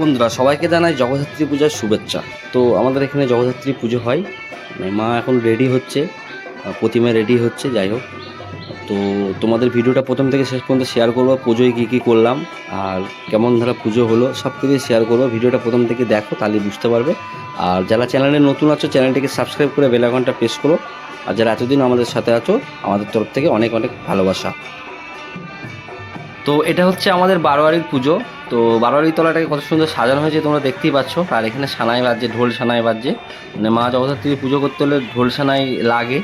বন্ধুরা, সবাইকে জানাই জগদ্ধাত্রী পূজার শুভেচ্ছা। তো আমাদের এখানে জগদ্ধাত্রী পুজো হয়। মানে মা এখন রেডি হচ্ছে প্রতিমা রেডি হচ্ছে, যাই হোক। তো তোমাদের ভিডিওটা প্রথম থেকে শেষ পর্যন্ত শেয়ার করব, পুজোয় কী কী করলাম, আর কেমন ধারা পুজো হলো, সব কিছুই শেয়ার করব। ভিডিওটা প্রথম থেকে দেখো তাহলে বুঝতে পারবে। আর যারা চ্যানেলে নতুন আছো চ্যানেলটিকে সাবস্ক্রাইব করে বেল আইকনটা প্রেস করো। আর যারা এতদিন আমাদের সাথে আছো, আমাদের তরফ থেকে অনেক অনেক ভালোবাসা। তো এটা হচ্ছে আমাদের বারোয়ারির পুজো। তো বারোয়ারির তলাটাকে কত সুন্দর সাজানো হয়েছে, তোমরা দেখতেই পাচ্ছ। আর এখানে সানাই বাজছে, ঢোল সানাই বাজছে। মানে মা জগদ্ধাত্রী পুজো করতে হলে ঢোল সানাই লাগে,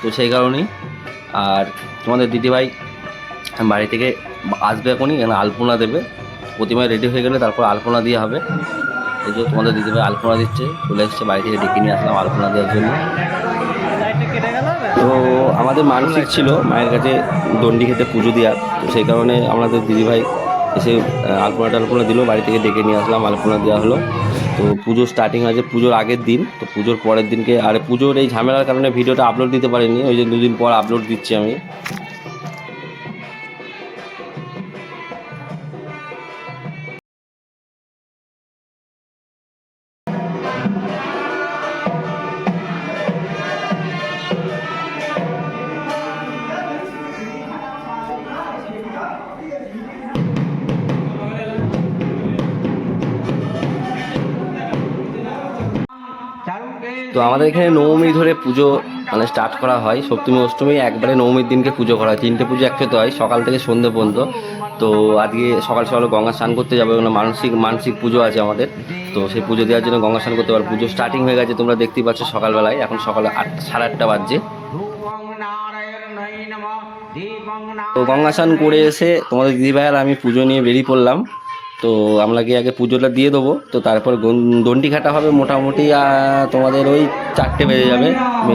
তো সেই কারণেই। আর তোমাদের দিদিভাই বাড়ি থেকে আসবে এখনই, এখানে আলপনা দেবে। প্রতিমায় রেডি হয়ে গেলে তারপর আলপনা দিয়ে হবে। এই যে তোমাদের দিদিভাই আলপনা দিচ্ছে, চলে এসছে বাড়ি থেকে ডেকে নিয়ে আসলাম আলপনা দেওয়ার জন্য। তো আমাদের মানসিক ছিল, মায়ের কাছে দণ্ডি খেতে পুজো দেওয়ার, তো সেই কারণে আমাদের দিদিভাই এসে আলপনা টালপনা দিল, বাড়ি থেকে ডেকে নিয়ে আসলাম, আলপনা দেওয়া হলো। তো পুজো স্টার্টিং আছে, পুজোর আগের দিন, তো পুজোর পরের দিনকে, আর পুজোর এই ঝামেলার কারণে ভিডিওটা আপলোড দিতে পারিনি, ওই যে দুদিন পর আপলোড দিচ্ছি আমি। আমাদের এখানে নবমী ধরে পুজো মানে স্টার্ট করা হয়। সপ্তমী, অষ্টমী একবারে নবমীর দিনকে পুজো করা হয়। তিনটে পুজো একসাথে হয়, সকাল থেকে সন্ধ্যে পর্যন্ত। তো আজকে সকাল সকালে গঙ্গা স্নান করতে যাবে ওখানে মানসিক মানসিক পুজো আছে আমাদের। তো সেই পুজো দেওয়ার জন্য গঙ্গা স্নান করতে পারো। পুজো স্টার্টিং হয়ে গেছে, তোমরা দেখতেই পাচ্ছ সকালবেলায়। এখন সকালে আট, সাড়ে আটটা বাজছে। তো গঙ্গা স্নান করে এসে তোমাদের দিদিভাই আর আমি পুজো নিয়ে বেরিয়ে পড়লাম। তো আমরা গিয়ে আগে পুজোটা দিয়ে দেবো। তো তারপর দণ্ডি ঘাটা হবে মোটামুটি তোমাদের ওই চারটে বেজে যাবে।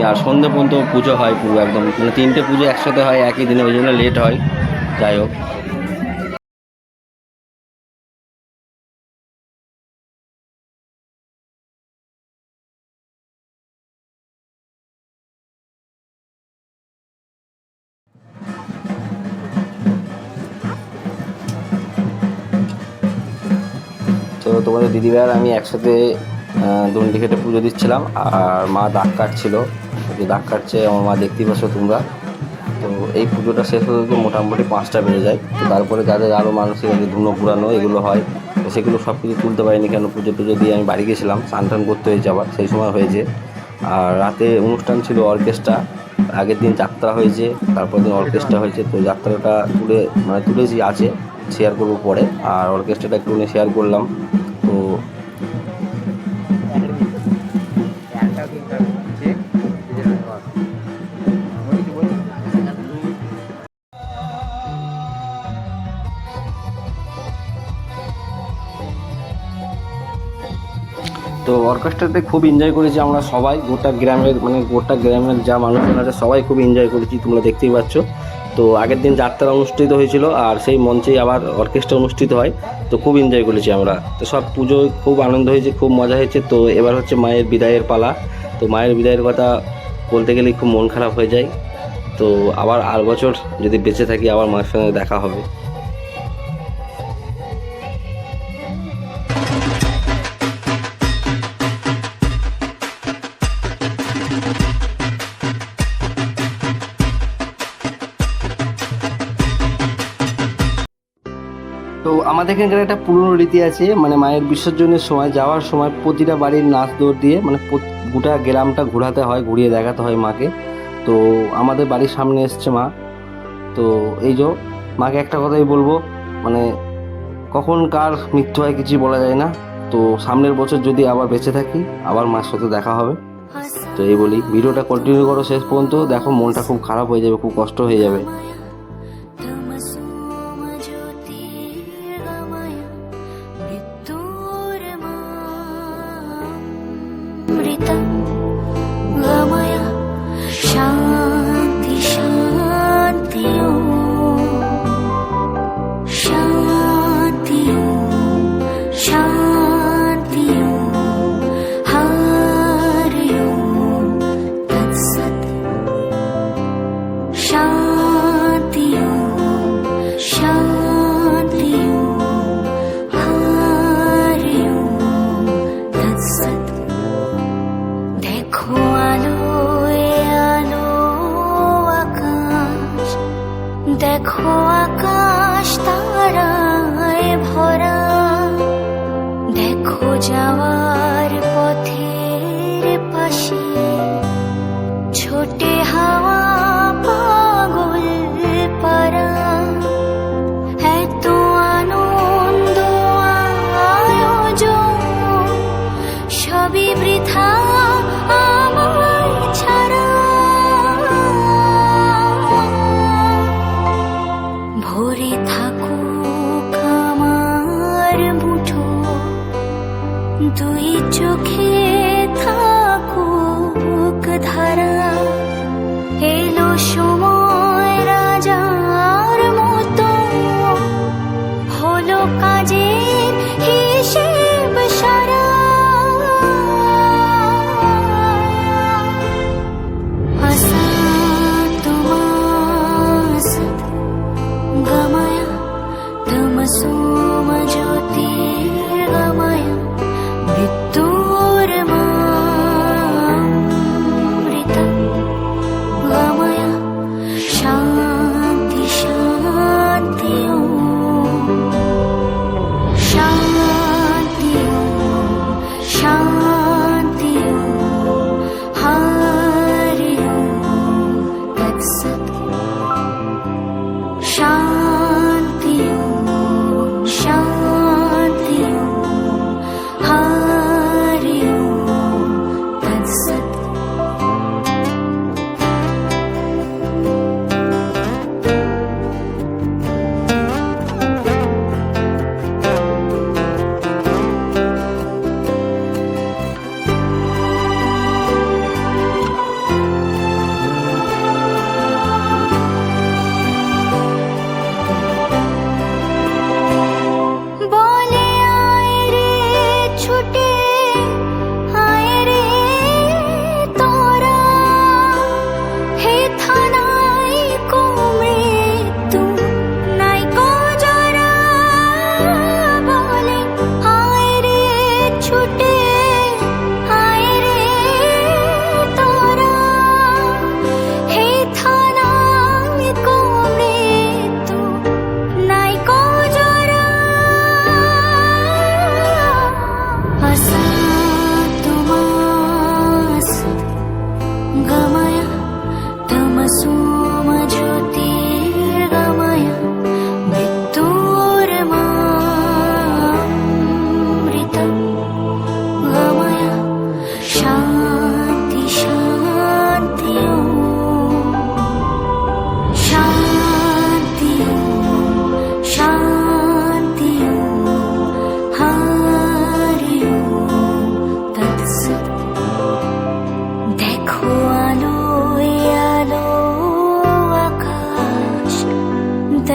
আর সন্ধ্যে পর্যন্ত পুজো হয় পুরো একদম। মানে তিনটে পুজো একসাথে হয়, একই দিনে, ওই জন্য লেট হয়। যাই হোক। তোমাদের দিদিভাই আমি একসাথে দণ্ডি খেটে পুজো দিচ্ছিলাম, আর মা দাগ কাটছিল। যে দাগ কাটছে, আমার মা দেখতেই পাচ্ছ তোমরা। তো এই পুজোটা শেষ হতে মোটামুটি পাঁচটা বেড়ে যায়। তো তারপরে যাদের আরও মানসিক ধুনো পুরানো এগুলো হয়। তো সেগুলো সব কিছু তুলতে পারিনি কেন? পুজো টুজো দিয়ে আমি বাড়ি গেছিলাম, স্নান টান করতে হয়েছে আবার, সেই সময় হয়েছে। আর রাতে অনুষ্ঠান ছিল অর্কেস্ট্রা, আগের দিন যাত্রা হয়েছে তারপর দিন অর্কেস্ট্রা হয়েছে। তো যাত্রাটা তুলে মানে তুলেছি, আছে শেয়ার করব পরে। আর অর্কেস্ট্রাটা একটু শেয়ার করলাম। তো অর্কেস্ট্রাতে খুব এনজয় করেছি আমরা সবাই। গোটা গ্রামের মানে গোটা গ্রামের যা মানুষজন আছে, সবাই খুব এনজয় করেছি, তোমরা দেখতেই পাচ্ছ। তো আগের দিন যাত্রা অনুষ্ঠিত হয়েছিল আর সেই মঞ্চেই আবার অর্কেস্ট্রা অনুষ্ঠিত হয়। তো খুব এনজয় করেছি আমরা। তো সব পুজোয় খুব আনন্দ হয়েছে, খুব মজা হয়েছে। তো এবার হচ্ছে মায়ের বিদায়ের পালা। তো মায়ের বিদায়ের কথা বলতে গেলেই খুব মন খারাপ হয়ে যায়। তো আবার আর বছর যদি বেঁচে থাকি, আবার মায়ের সঙ্গে দেখা হবে। এখানকার একটা পুরনো রীতি আছে মানে মায়ের বিসর্জনের সময়, যাওয়ার সময় প্রতিটা বাড়ির নাচ দৌড় দিয়ে মানে গোটা গ্রামটা ঘোরাতে হয়, ঘুরিয়ে দেখাতে হয় মাকে। তো আমাদের বাড়ির সামনে এসছে মা। তো এই যে, মাকে একটা কথাই বলব মানে কখন কার মৃত্যু হয় কিছুই বলা যায় না। তো সামনের বছর যদি আবার বেঁচে থাকি, আবার মার সাথে দেখা হবে। তো এই বলি, ভিডিওটা কন্টিনিউ করো শেষ পর্যন্ত। দেখো, মনটা খুব খারাপ হয়ে যাবে, খুব কষ্ট হয়ে যাবে।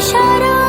সারা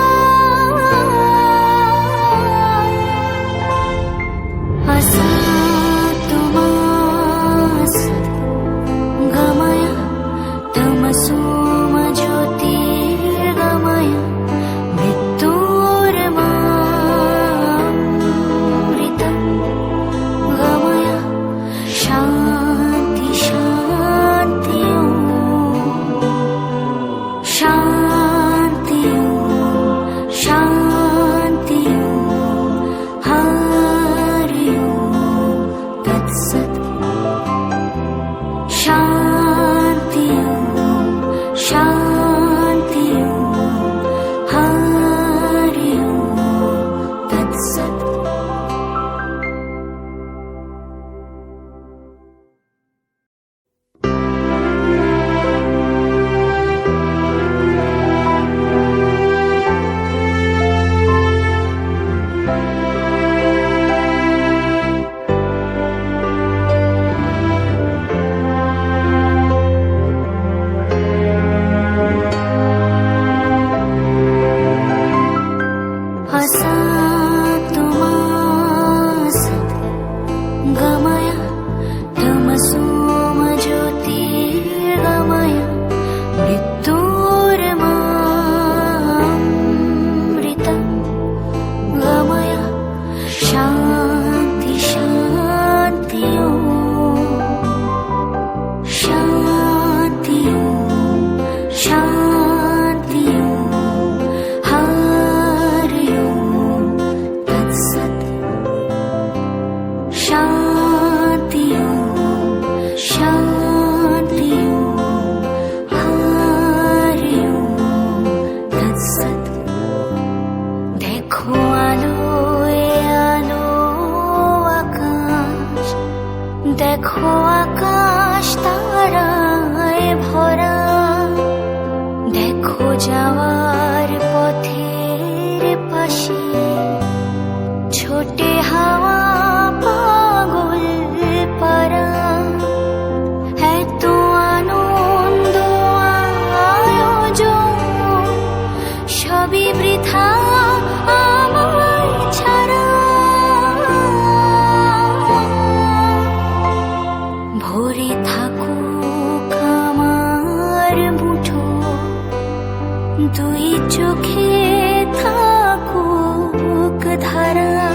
দুই চোখে থাকুক ধারা।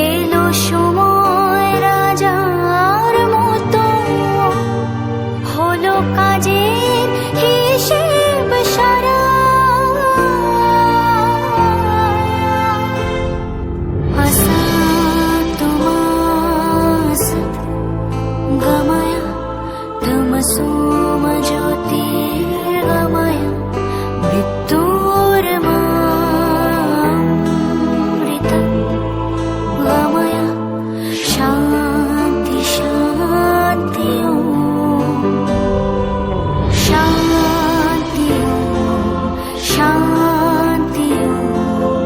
এলো সময় রাজার মতো। হলো কাজের হিসেব সারা। গমায়া তমসোম জ্যোতির